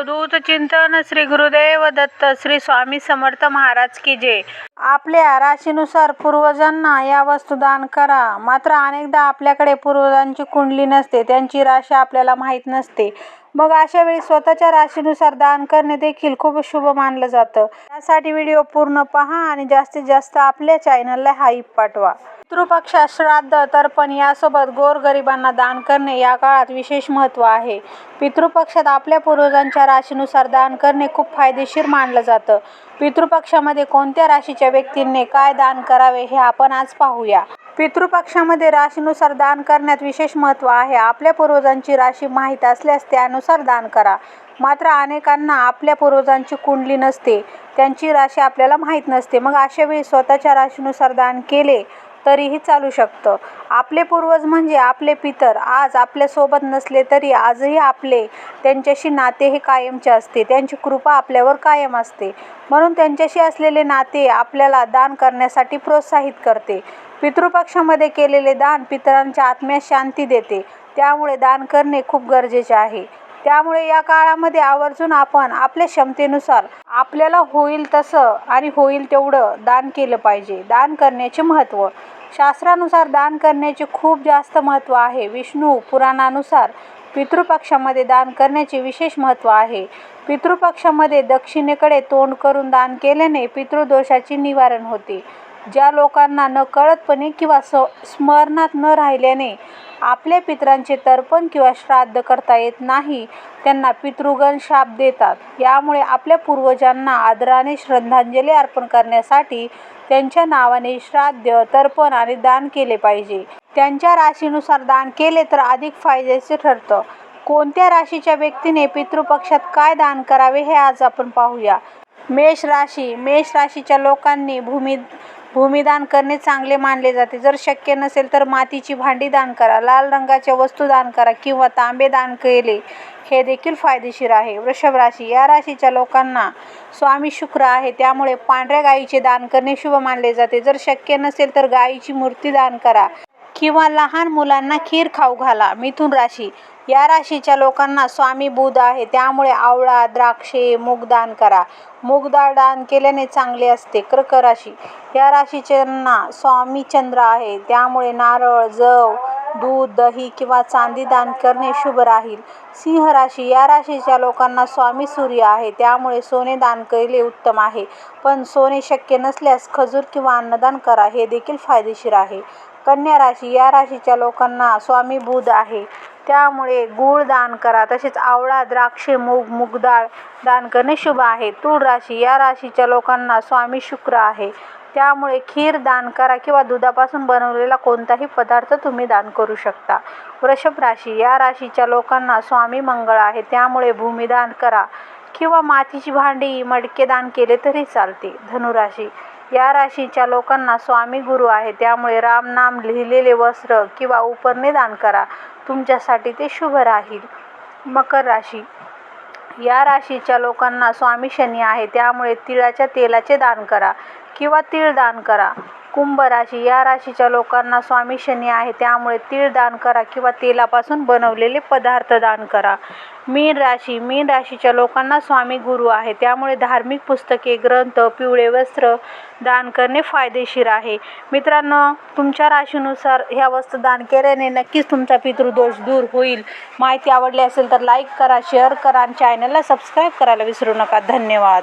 अवधूत चिंतन श्री गुरुदेव दत्त श्री स्वामी समर्थ महाराज की जय. आपल्या राशीनुसार पूर्वजांना या वस्तू दान करा. मात्र अनेकदा आपल्याकडे पूर्वजांची कुंडली नसते. त्यांची राशी आपल्याला माहीत नसते. मग अशा वेळी स्वतःच्या राशीनुसार दान करणे देखील खूप शुभ मानलं जातं. यासाठी व्हिडिओ पूर्ण पहा आणि जास्तीत जास्त आपल्या चॅनलला हाईप पाठवा. पितृपक्षात श्राद्ध तर्पण यासोबत गोरगरिबांना दान करणे या काळात विशेष महत्त्व आहे. पितृपक्षात आपल्या पूर्वजांच्या राशीनुसार दान करणे खूप फायदेशीर मानलं जातं. पितृपक्षामध्ये कोणत्या राशीच्या व्यक्तींनी काय दान करावे हे आपण आज पाहूया. पितृपक्षामध्ये राशीनुसार दान करण्यात विशेष महत्त्व आहे. आपल्या पूर्वजांची राशी माहीत असल्यास त्यानुसार दान करा. मात्र अनेकांना आपल्या पूर्वजांची कुंडली नसते. त्यांची राशी आपल्याला माहीत नसते. मग अशा वेळी स्वतःच्या राशीनुसार दान केले तरीही चालू शकतं. आपले पूर्वज म्हणजे आपले पितर. आज आपल्यासोबत नसले तरी आजही आपले त्यांच्याशी नाते हे कायमचे असते. त्यांची कृपा आपल्यावर कायम असते. म्हणून त्यांच्याशी असलेले नाते आपल्याला दान करण्यासाठी प्रोत्साहित करते. पितृपक्षामध्ये केलेले दान पितरांच्या आत्म्यास शांती देते. त्यामुळे दान करणे खूप गरजेचे आहे. त्यामुळे या काळामध्ये आवर्जून आपण आपल्या क्षमतेनुसार आपल्याला होईल तसं आणि होईल तेवढं दान केलं पाहिजे. दान करण्याचे महत्त्व. शास्त्रानुसार दान करण्याचे खूप जास्त महत्त्व आहे. विष्णू पुराणानुसार पितृपक्षामध्ये दान करण्याचे विशेष महत्त्व आहे. पितृपक्षामध्ये दक्षिणेकडे तोंड करून दान केल्याने पितृदोषाचे निवारण होते. ज्या लोकांना नकळतपणे किंवा स स्मरणात न राहिल्याने आपल्या पितरांचे तर्पण किंवा श्राद्ध करता येत नाही त्यांना पितृगण शाप देतात. यामुळे आपल्या पूर्वजांना आदराने श्रद्धांजली अर्पण करण्यासाठी त्यांच्या नावाने श्राद्ध तर्पण आणि दान केले पाहिजे. त्यांच्या राशीनुसार दान केले तर अधिक फायद्याचे ठरतं. कोणत्या राशीच्या व्यक्तीने पितृपक्षात काय दान करावे हे आज आपण पाहूया. मेष राशी मेष राशीच्या लोकांनी भूमी भूमिदान करणे चांगले मानले जाते. जर शक्य नसेल तर मातीची भांडी दान करा लाल रंगाच्या वस्तू दान करा किंवा तांबे दान केले हे देखील फायदेशीर आहे. वृषभ राशी या राशीच्या लोकांना स्वामी शुक्र आहे. त्यामुळे पांढऱ्या गायीचे दान करणे शुभ मानले जाते. जर शक्य नसेल तर गायीची मूर्ती दान करा. किंवा लहान मुलांना खीर खाऊ घाला मिथुन राशी. या राशीच्या लोकांना स्वामी बुध आहे त्यामुळे आवळा द्राक्षे मूग दान करा. मूग दान केल्याने चांगले असते कर्क राशी. या राशीच्यांना स्वामी चंद्र आहे त्यामुळे नारळ जव दूध दही किंवा चांदी दान करणे शुभ राहील. सिंह राशी या राशीच्या लोकांना स्वामी सूर्य आहे. त्यामुळे सोने दान केले उत्तम आहे. पण सोने शक्य नसल्यास खजूर किंवा अन्नदान करा. हे देखील फायदेशीर आहे. कन्या राशी या राशीच्या लोकांना स्वामी बुध आहे. त्यामुळे गूळ दान करा. तसेच आवळा द्राक्षे मूग मुगडाळ दान करणे शुभ आहे. तूळ राशी या राशीच्या लोकांना स्वामी शुक्र आहे. त्यामुळे खीर दान करा किंवा दुधापासून बनवलेला कोणताही पदार्थ तुम्ही दान करू शकता. वृषभ राशी या राशीच्या लोकांना स्वामी मंगळ आहे. त्यामुळे भूमिदान करा किंवा मातीची भांडी मडके दान केले तरी चालते. धनुराशी या राशीच्या लोकांना स्वामी गुरु आहे. त्यामुळे रामनाम लिहिलेले वस्त्र किंवा उपरणे दान करा. तुमच्यासाठी ते शुभ राहील. मकर राशी या राशीच्या लोकांना स्वामी शनी आहे. त्यामुळे तिळाच्या तेलाचे दान करा. किंवा तीळ दान करा. कुंभ राशी या राशीच्या लोकांना स्वामी शनी आहे त्यामुळे तीळ दान करा किंवा तेलापासून बनवलेले पदार्थ दान करा. मीन राशी मीन राशीच्या लोकांना स्वामी गुरु आहे त्यामुळे धार्मिक पुस्तके ग्रंथ पिवळे वस्त्र दान करणे फायदेशीर आहे. मित्रांनो तुमच्या राशीनुसार ह्या वस्तू दान केल्याने नक्कीच तुमचा पितृदोष दूर होईल. माहिती आवडली असेल तर लाईक करा शेअर करा आणि चॅनलला सबस्क्राईब करायला विसरू नका. धन्यवाद.